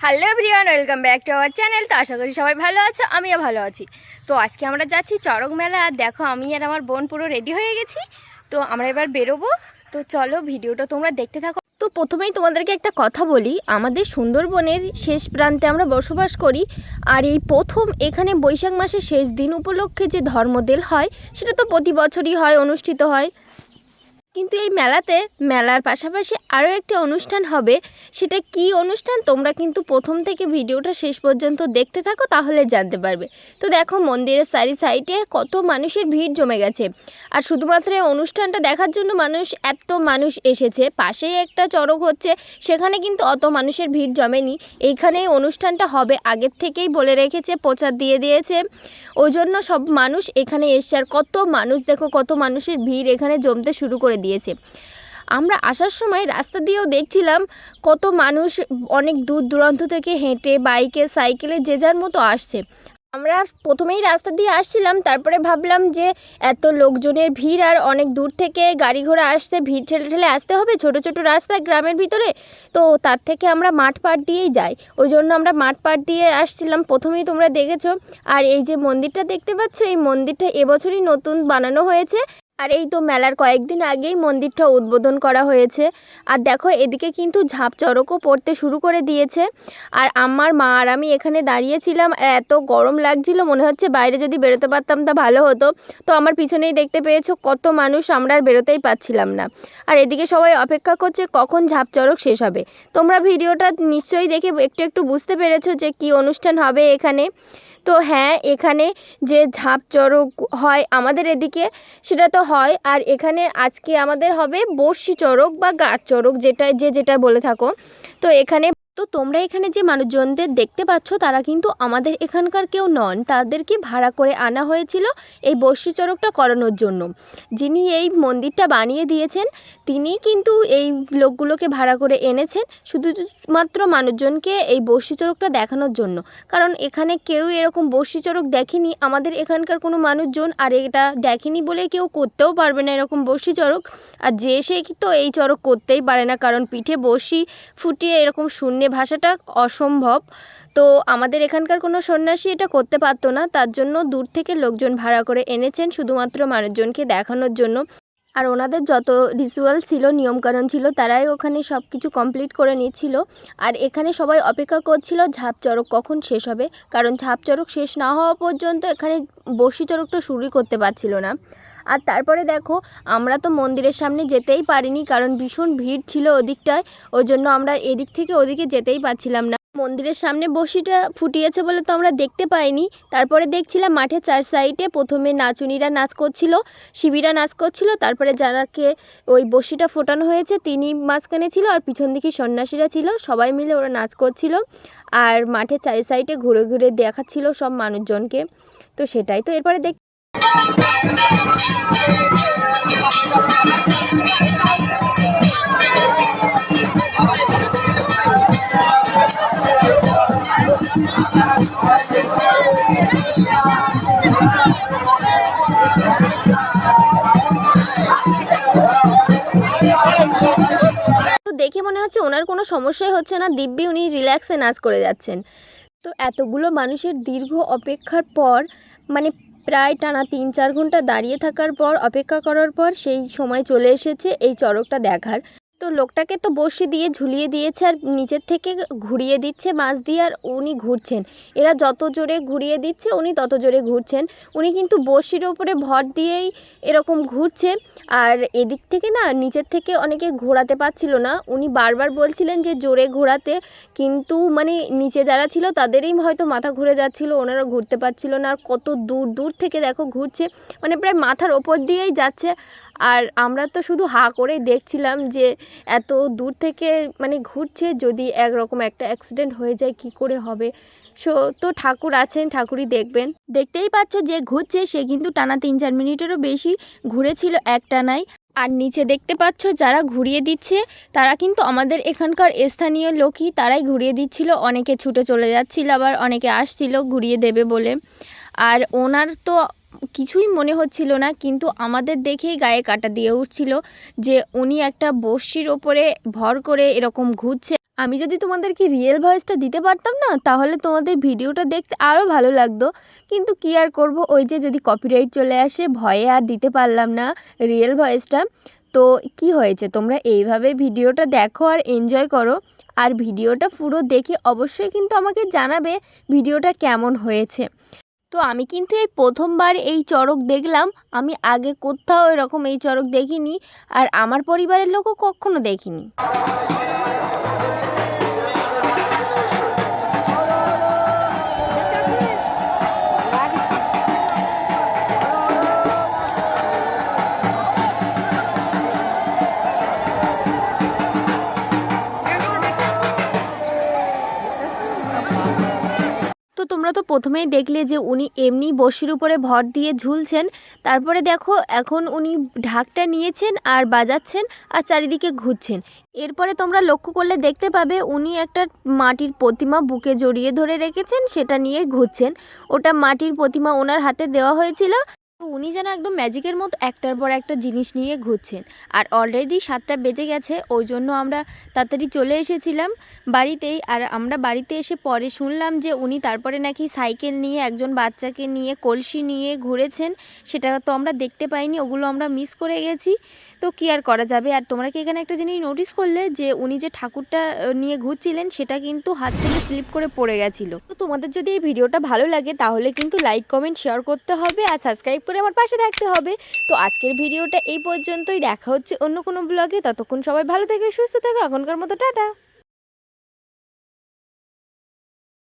Hello everyone welcome back to our channel তো আশা করি সবাই ভালো আছো, আমিও ভালো আছি। তো আজকে আমরা যাচ্ছি চড়ক মেলা। আর দেখো, আমি আর আমার বোন পুরো রেডি হয়ে গেছি। তো আমরা এবার বেরোবো। তো চলো ভিডিওটা তোমরা দেখতে থাকো। তো প্রথমেই তোমাদেরকে একটা কথা বলি। আমাদের সুন্দরবনের শেষ প্রান্তে আমরা বসবাস করি। আর এই প্রথম এখানে বৈশাখ মাসের শেষ দিন উপলক্ষে যে ধর্মদেল হয়, সেটা তো প্রতি বছরই হয়, অনুষ্ঠিত হয়। কিন্তু এই মেলাতে মেলার পাশাপাশি আরও একটি অনুষ্ঠান হবে। সেটা কি অনুষ্ঠান? তোমরা কিন্তু প্রথম থেকে ভিডিওটা শেষ পর্যন্ত দেখতে থাকো, তাহলে জানতে পারবে। তো দেখো, মন্দিরের সারি সাইডে কত মানুষের ভিড় জমে গেছে। আর শুধুমাত্র এই অনুষ্ঠানটা দেখার জন্য মানুষ, এত মানুষ এসেছে। পাশেই একটা চড়ক হচ্ছে, সেখানে কিন্তু অত মানুষের ভিড় জমেনি। এইখানে অনুষ্ঠানটা হবে। আগের থেকেই বলে রেখেছে, প্রচার দিয়ে দিয়েছে। ওই জন্য সব মানুষ এখানে এসছে। আর কত মানুষ, দেখো কত মানুষের ভিড় এখানে জমতে শুরু করে দিয়েছে। আমরা আসার সময় রাস্তা দিয়েও দেখছিলাম, কত মানুষ অনেক দূর দূরান্ত থেকে হেঁটে বাইকে, সাইকেলে যে যার মতো আসছে। আমরা প্রথমেই রাস্তা দিয়ে আসছিলাম, তারপরে ভাবলাম যে এত লোকজনের ভিড় আর অনেক দূর থেকে গাড়ি ঘোড়া আসছে, ভিড় ঠেলে ঠেলে আসতে হবে ছোট ছোট রাস্তা গ্রামের ভিতরে। তো তার থেকে আমরা মাঠ পাট দিয়েই যাই। ওই জন্য আমরা মাঠ পাট দিয়ে আসছিলাম। প্রথমেই তোমরা দেখেছ। আর এই যে মন্দিরটা দেখতে পাচ্ছ, এই মন্দিরটা এবছরই নতুন বানানো হয়েছে। আর এই তো মেলার কয়েকদিন আগেই মন্দিরটা উদ্বোধন করা হয়েছে। আর দেখো, এদিকে কিন্তু ঝাঁপ চড়কও পড়তে শুরু করে দিয়েছে। আর আমার মা আর আমি এখানে দাঁড়িয়েছিলাম, আর এত গরম লাগছিল, মনে হচ্ছে বাইরে যদি বেরোতে পারতাম তা ভালো হতো। তো আমার পিছনেই দেখতে পেয়েছ, কত মানুষ আমরা আর বেরোতেই পাচ্ছিলাম না। আর এদিকে সবাই অপেক্ষা করছে, কখন ঝাঁপ চড়ক শেষ হবে। তোমরা ভিডিওটা নিশ্চয়ই দেখে একটু একটু বুঝতে পেরেছ যে কি অনুষ্ঠান হবে এখানে। তো হ্যাঁ এখানে যে ঝাঁপ চড়ক হয় আমাদের এদিকে, সেটা তো হয়। আর এখানে আজকে আমাদের হবে বর্ষি চড়ক বা গাছ চড়ক, যেটা যে যেটা বলে থাকো। তো এখানে তো তোমরা এখানে যে মানুষজনদের দেখতে পাচ্ছ, তারা কিন্তু আমাদের এখানকার কেউ নন। তাদেরকে ভাড়া করে আনা হয়েছিল এই বর্ষি চড়কটা করানোর জন্য। যিনি এই মন্দিরটা বানিয়ে দিয়েছেন তিনি কিন্তু এই লোকগুলোকে ভাড়া করে এনেছেন শুধুমাত্র মানুষজনকে এই বর্ষি চড়কটা দেখানোর জন্য। কারণ এখানে কেউ এরকম বর্ষি চড়ক দেখেনি, আমাদের এখানকার কোনো মানুষজন আর এটা দেখেনি বলে কেউ করতেও পারবে না এরকম বর্ষি চড়ক আর যে সে তো এই চড়ক করতেই পারে না, কারণ পিঠে বসি ফুটিয়ে এরকম শূন্যে ভাষাটা অসম্ভব। তো আমাদের এখানকার কোনো সন্ন্যাসী এটা করতে পারতো না, তার জন্য দূর থেকে লোকজন ভাড়া করে এনেছেন শুধুমাত্র মানুষজনকে দেখানোর জন্য। আর ওনাদের যত রিচুয়াল ছিল, নিয়মকানুন ছিল, তারাই ওখানে সব কিছু কমপ্লিট করে নিচ্ছিল। আর এখানে সবাই অপেক্ষা করছিল, ঝাঁপ চড়ক কখন শেষ হবে? কারণ ঝাঁপ চড়ক শেষ না হওয়া পর্যন্ত এখানে বসি চড়কটা শুরুই করতে পারছিল না। আর তারপরে দেখো, আমরা তো মন্দিরের সামনে যেতেই পারিনি, কারণ ভীষণ ভিড় ছিল ওদিকটায়, ওই জন্য আমরা এদিক থেকে ওদিকে যেতেই পারছিলাম না। মন্দিরের সামনে বসিটা ফুটিয়েছে বলে তো আমরা দেখতে পাইনি। তারপরে দেখছিলাম মাঠের চার সাইডে প্রথমে নাচুনিরা নাচ করছিল শিবিরা নাচ করছিল, তারপরে যারাকে ওই বসিটা ফোটানো হয়েছে তিনি মাঝখানে ছিল আর পিছন দিকে সন্ন্যাসীরা ছিল, সবাই মিলে ওরা নাচ করছিল। আর মাঠের চারি সাইডে ঘুরে ঘুরে দেখাচ্ছিল সব মানুষজনকে। তো সেটাই, তো এরপরে দেখ তো দেখে মনে হচ্ছে ওনার কোনো সমস্যাই হচ্ছে না। দিব্যি উনি রিল্যাক্সে নাচ করে যাচ্ছেন। তো এতগুলো মানুষের দীর্ঘ অপেক্ষার পর মানে প্রায় টানা তিন চার ঘণ্টা দাঁড়িয়ে থাকার পর, অপেক্ষা করার পর সেই সময় চলে এসেছে এই চড়কটা দেখার। তো লোকটাকে তো বসে দিয়ে, ঝুলিয়ে দিয়েছে আর নিচের থেকে ঘুরিয়ে দিচ্ছে মাছ দিয়ে আর উনি ঘুরছেন। এরা যত জোরে ঘুরিয়ে দিচ্ছে, উনি তত জোরে ঘুরছেন। উনি কিন্তু বড়শির ওপরে ভর দিয়েই এরকম ঘুরছে। আর এদিক থেকে না, নিচের থেকে অনেকে ঘোরাতে পারছিল না। উনি বারবার বলছিলেন যে জোরে ঘোরাতে, কিন্তু মানে নিচে যারা ছিল তাদেরই হয়তো মাথা ঘুরে যাচ্ছিল, ওনারা ঘুরতে পারছিল না। আর কত দূর দূর থেকে দেখো ঘুরছে। মানে প্রায় মাথার ওপর দিয়েই যাচ্ছে। আর আমরা তো শুধু হা করে দেখছিলাম যে এত দূর থেকে মানে ঘুরছে, যদি একরকম একটা অ্যাক্সিডেন্ট হয়ে যায় কি করে হবে? সো, তো ঠাকুর আছেন, ঠাকুরই দেখবেন। দেখতেই পাচ্ছ যে ঘুরছে, সে কিন্তু টানা তিন চার মিনিটেরও বেশি ঘুরেছিল একটানাই আর নিচে দেখতে পাচ্ছ যারা ঘুরিয়ে দিচ্ছে, তারা কিন্তু আমাদের এখানকার স্থানীয় লোকই, তারাই ঘুরিয়ে দিচ্ছিল। অনেকে ছুটে চলে যাচ্ছিল, আবার অনেকে আসছিল ঘুরিয়ে দেবে বলে। আর ওনার তো কিছুই মনে হচ্ছিল না, কিন্তু আমাদের দেখেই গায়ে কাটা দিয়ে উঠছিল যে উনি একটা বস্যির ওপরে ভর করে এরকম ঘুরছে। আমি যদি তোমাদেরকে রিয়েল ভয়েসটা দিতে পারতাম না, তাহলে তোমাদের ভিডিওটা দেখতে আরও ভালো লাগতো। কিন্তু কি আর করব, ওই যে যদি কপিরাইট চলে আসে, ভয়ে আর দিতে পারলাম না রিয়েল ভয়েসটা তো কি হয়েছে, তোমরা এইভাবে ভিডিওটা দেখো আর এনজয় করো। আর ভিডিওটা পুরো দেখে অবশ্যই কিন্তু আমাকে জানাবে ভিডিওটা কেমন হয়েছে। তো আমি কিন্তু এই প্রথমবার এই চড়ক দেখলাম। আমি আগে কোথাও এরকম এই চড়ক দেখিনি। আর আমার পরিবারের লোকও কখনো দেখিনি। তোমরা তো প্রথমেই দেখলে যে উনি এমনি বসির উপরে ভর দিয়ে ঝুলছেন। তারপরে দেখো, এখন উনি ঢাকটা নিয়েছেন আর বাজাচ্ছেন আর চারিদিকে ঘুরছেন। এরপরে তোমরা লক্ষ্য করলে দেখতে পাবে উনি একটা মাটির প্রতিমা বুকে জড়িয়ে ধরে রেখেছেন, সেটা নিয়ে ঘুরছেন। ওটা মাটির প্রতিমা ওনার হাতে দেওয়া হয়েছিল। উনি যেন একদম ম্যাজিকের মতো একটার পর একটা জিনিস নিয়ে ঘুরছেন। আর অলরেডি সাতটা বেজে গেছে, ওই জন্য আমরা তাড়াতাড়ি চলে এসেছিলাম বাড়িতেই। আর আমরা বাড়িতে এসে পরে শুনলাম যে উনি তারপরে নাকি সাইকেল নিয়ে, একজন বাচ্চাকে নিয়ে, কলসি নিয়ে ঘুরেছেন। সেটা তো আমরা দেখতে পাইনি, ওগুলো আমরা মিস করে গেছি। তো কি আর করা যাবে? আর তোমরা কি এখানে একটা জিনিস নোটিস করলে যে উনি যে ঠাকুরটা নিয়ে ঘুরছিলেন, সেটা কিন্তু হাত থেকে স্লিপ করে পড়ে গেছিল। তো তোমাদের যদি এই ভিডিওটা ভালো লাগে, তাহলে কিন্তু লাইক কমেন্ট শেয়ার করতে হবে আর সাবস্ক্রাইব করে আমার পাশে থাকতে হবে। তো আজকের ভিডিওটা এই পর্যন্তই। দেখা হচ্ছে অন্য কোনো ব্লগে ততক্ষণ সবাই ভালো থেকে, সুস্থ থাকো। এখনকার মতো টাটা।